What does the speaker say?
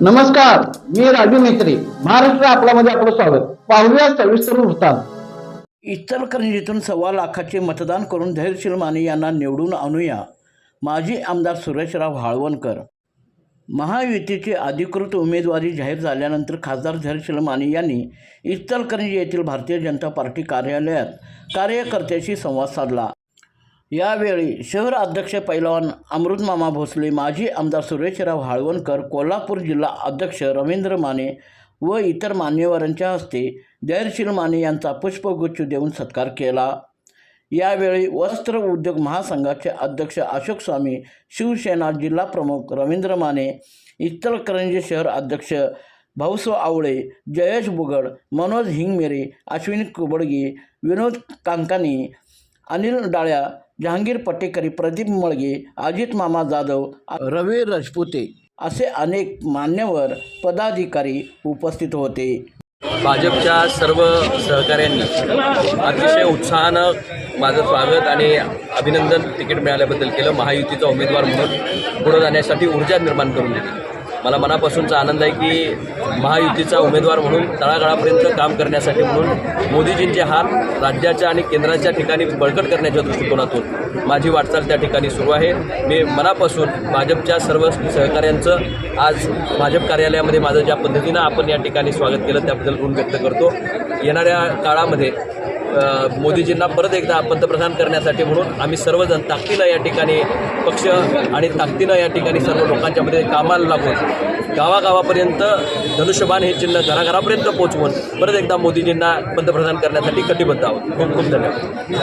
नमस्कार मी राजू मेत्री महाराष्ट्र आपल्यामध्ये आपलं स्वागत. पाहूया सविस्तर वृत्तांत. इचलकरंजीतून सव्वा लाखाचे मतदान करून धैर्यशील माने यांना निवडून आणूया. माजी आमदार सुरेशराव हाळवणकर. महायुतीची अधिकृत उमेदवारी जाहीर झाल्यानंतर खासदार धैर्यशील माने यांनी इचलकरंजी येथील भारतीय जनता पार्टी कार्यालयात कार्यकर्त्याशी संवाद साधला. यावेळी शहर अध्यक्ष पैलवान अमृतमामा भोसले माजी आमदार सुरेशराव हाळवणकर कोल्हापूर जिल्हा अध्यक्ष रवींद्र माने व इतर मान्यवरांच्या हस्ते जयशील माने यांचा पुष्पगुच्छ देऊन सत्कार केला. यावेळी वस्त्र उद्योग महासंघाचे अध्यक्ष अशोक स्वामी शिवसेना जिल्हा प्रमुख रवींद्र माने इचलकरंजी शहर अध्यक्ष भाऊसो आवळे जयेश बुगड मनोज हिंगमेरे अश्विनी कुबडगी विनोद कांकानी अनिल डाळ्या जहांगीर पटेकरी प्रदीप मळगे अजित मामा जाधव रवी राजपुते असे अनेक मान्यवर पदाधिकारी उपस्थित होते. भाजपच्या सर्व सहकाऱ्यांनी अतिशय उत्साहानं माझं स्वागत आणि अभिनंदन तिकीट मिळाल्याबद्दल केलं. महायुतीचा उमेदवार म्हणून पुढे जाण्यासाठी ऊर्जा निर्माण करून दिली. मला मनापासूनचा आनंद आहे की महायुतीचा उमेदवार म्हणून तळागाळापर्यंत काम करण्यासाठी म्हणून मोदीजींचे हात राज्याच्या आणि केंद्राच्या ठिकाणी बळकट करण्याच्या दृष्टिकोनातून माझी वाटचाल त्या ठिकाणी सुरू आहे. मी मनापासून भाजपच्या सर्व सहकाऱ्यांचं आज भाजप कार्यालयामध्ये माझं ज्या पद्धतीनं आपण या ठिकाणी स्वागत केलं त्याबद्दल ऋण व्यक्त करतो. येणाऱ्या काळामध्ये मोदीजींना परत एकदा पंतप्रधान करण्यासाठी म्हणून आम्ही सर्वजण ताकदीनं या ठिकाणी पक्ष आणि ताकदीनं या ठिकाणी सर्व लोकांच्या मध्ये कामाला लागून गावागावापर्यंत धनुष्यबाण हे चिन्ह घराघरापर्यंत पोहोचवून परत एकदा मोदीजींना पंतप्रधान करण्यासाठी कटिबद्ध आहोत. खूप खूप धन्यवाद.